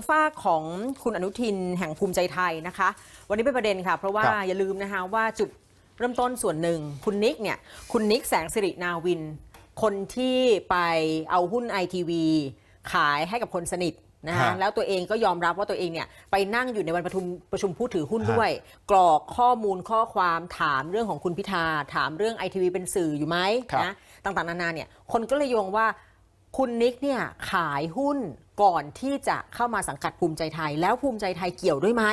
างฝ้ากของคุณอนุทินแห่งภูมิใจไทยนะคะ วันนี้เป็นประเด็นค่ะ เพราะว่าครับอย่าลืมนะคะว่าจุดเริ่มต้นส่วนหนึ่ง คุณนิกเนี่ยคุณนิกแสงสิรินาวิน คนที่ไปเอาหุ้นไอทีวีขายให้กับคนสนิทนะคะฮะแล้วตัวเองก็ยอมรับว่าตัวเองเนี่ยไปนั่งอยู่ในวันประชุมประชุมผู้ถือหุ้นฮะด้วย กรอกข้อมูลข้อความถามเรื่องของคุณพิธาถามเรื่องไอทีวีเป็นสื่ออยู่ไหมครับนะต่างๆนานาเนี่ยคนก็เลยโยงว่า คุณนิกเนี่ยขายหุ้นก่อนที่จะเข้ามาสังกัดภูมิใจไทย แล้วภูมิใจไทยเกี่ยวด้วยไหม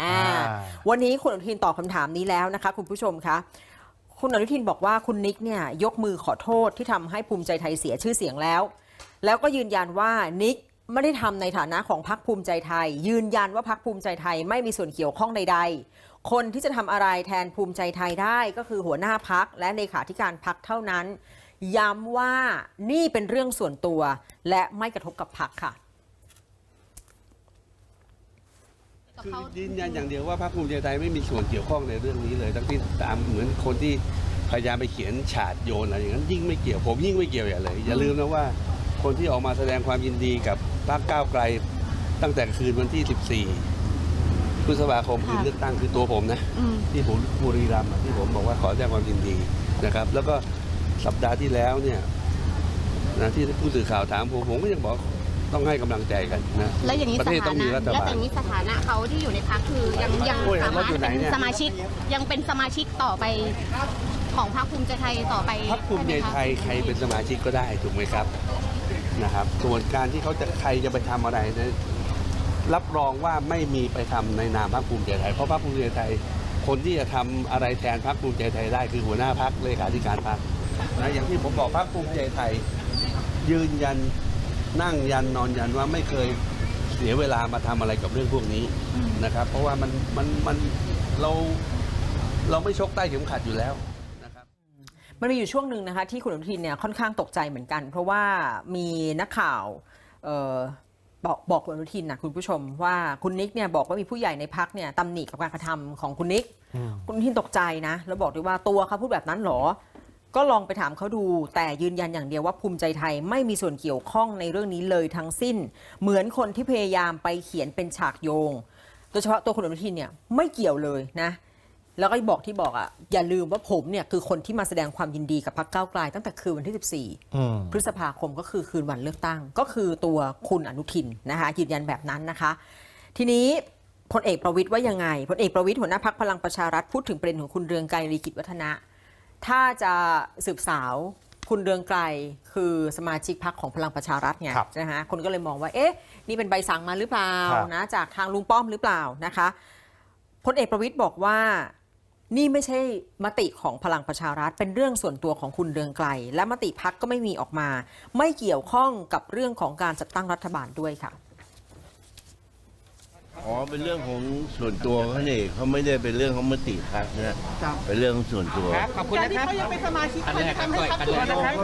อ่าอ่าวันนี้คุณอนุทินตอบคำถามนี้แล้วนะคะ คุณผู้ชมคะคุณอนุทินบอกว่าคุณนิกเนี่ยยกมือขอโทษที่ทำให้ภูมิใจไทยเสียชื่อเสียงแล้ว แล้วก็ยืนยันว่านิกไม่ได้ทำในฐานะของพรรคภูมิใจไทย ยืนยันว่าพรรคภูมิใจไทยไม่มีส่วนเกี่ยวข้องใด ๆ คนที่จะทำอะไรแทนภูมิใจไทยได้ก็คือหัวหน้าพักและเลขาธิการพักเท่านั้น ย้ำว่านี่เป็นเรื่องส่วนตัว และไม่กระทบกับพักค่ะกับคือเขายืนยันอย่างเดียวว่าพรรคภูมิใจไทยไม่มีส่วนเกี่ยวข้องในเรื่องนี้เลย ทั้งที่ตามเหมือนคนที่พยายามไปเขียนฉาดโยนอะไรอย่างนั้นยิ่งไม่เกี่ยวผมยิ่งไม่เกี่ยวอย่าเลย อย่าลืมนะว่าคนที่ออกมาแสดงความยินดีกับพรรคก้าวไกล ตั้งแต่คืนวันที่ 14พฤษภาคมคืนเลือกตั้งคือตัวผมนะอืมที่ผมบุรีรัมย์อะที่ผมบอกว่าขอแสดงความยินดีนะครับ แล้วก็ สัปดาห์ที่แล้วเนี่ยนะที่ผู้สื่อข่าวถามผมผมก็ยังบอกต้องให้กำลังใจกันนะแล้วอย่างนี้ประสเทศต้ถาองมีนะรัฐแล้วบาลอย่างนี้สถานะเขาที่อยู่ในพักคือยังยังโอ้ยสามารถเราอยู่ไหนเป็นเนี่ย สมาชิกยังเป็นสมาชิกต่อไปของพรรคภูมิใจไทยต่อไปพรรคภูมิใจไทยใครเป็นสมาชิกก็ได้ถูกไหมครับนะครับส่วนการที่เขาจะใครจะไปทำอะไรนะรับรองว่าไม่มีไปทำในนามพรรคภูมิใจไทยเพราะพรรคภูมิใจไทย คนที่จะทำอะไรแทนพรรคภูมิใจไทยได้คือหัวหน้าพรรคเลขาธิการพรรค นะอย่างที่ผมบอกพรรคภูมิใจไทย ยืนยันนั่งยันนอนยันว่าไม่เคยเสียเวลามาทำอะไรกับเรื่องพวกนี้นะครับ เพราะว่ามันมันมันเราเราไม่ชกใต้เข็มขัดอยู่แล้วนะครับมันมีอยู่ช่วงหนึ่งนะคะที่คุณอนุทินเนี่ยค่อนข้างตกใจเหมือนกัน เพราะว่ามีนักข่าวเอ่อบอกบอกคุณอนุทินนะคุณผู้ชมว่าคุณนิกเนี่ยบอกว่ามีผู้ใหญ่ในพักเนี่ยตำหนิกับการกระทำของคุณนิก คุณอนุทินตกใจนะ แล้วบอกด้วยว่าตัวเขาพูดแบบนั้นเหรอ ก็ลองไปถามเขาดู แต่ยืนยันอย่างเดียวว่าภูมิใจไทยไม่มีส่วนเกี่ยวข้องในเรื่องนี้เลยทั้งสิ้น เหมือนคนที่พยายามไปเขียนเป็นฉากโยง โดยเฉพาะตัวคุณอนุทินเนี่ยไม่เกี่ยวเลยนะ แล้วก็บอกที่บอกอะอย่าลืมว่าผมเนี่ยคือคนที่มาแสดงความยินดีกับพรรคก้าวไกลตั้งแต่คืนวันที่ 14อืมพฤษภาคมก็คือคืนวันเลือกตั้ง ก็คือตัวคุณอนุทินนะคะยืนยันแบบนั้นนะคะ ทีนี้พลเอกประวิทย์ว่ายังไงพลเอกประวิทย์หัวหน้าพักพลังประชารัฐพูดถึงประเด็นของคุณเรืองไกรลีกิจวัฒนะ ถ้าจะสืบสาวคุณเรืองไกรคือสมาชิกพักของพลังประชารัฐไงครับนะฮะคนก็เลยมองว่า เอ๊ะ นี่เป็นใบสั่งมาหรือเปล่าครับ นะจากทางลุงป้อมหรือเปล่านะคะพลเอกประวิทย์บอกว่า นี่ไม่ใช่มติของพลังประชารัฐ เป็นเรื่องส่วนตัวของคุณเรืองไกล และมติพักก็ไม่มีออกมา ไม่เกี่ยวข้องกับเรื่องของการจัดตั้งรัฐบาลด้วยค่ะ อ๋อเป็นเรื่องของส่วนตัวเขาเนี่ยเขาไม่ได้เป็นเรื่องของมติพักนะเป็นเรื่องของส่วนตัวขอบคุณนะครับยังเป็นสมาชิกมันจะทำให้พรรค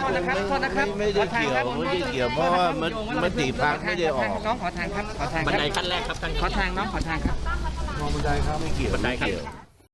โทษนะครับโทษนะครับ ไม่ได้เกี่ยวไม่ได้เกี่ยวเพราะว่ามติมติพักไม่ได้ออกน้องขอทางครับ ขอทางบันไดขั้นแรกครับขอทางน้องขอทางครับ ไม่เกี่ยวไม่เกี่ยว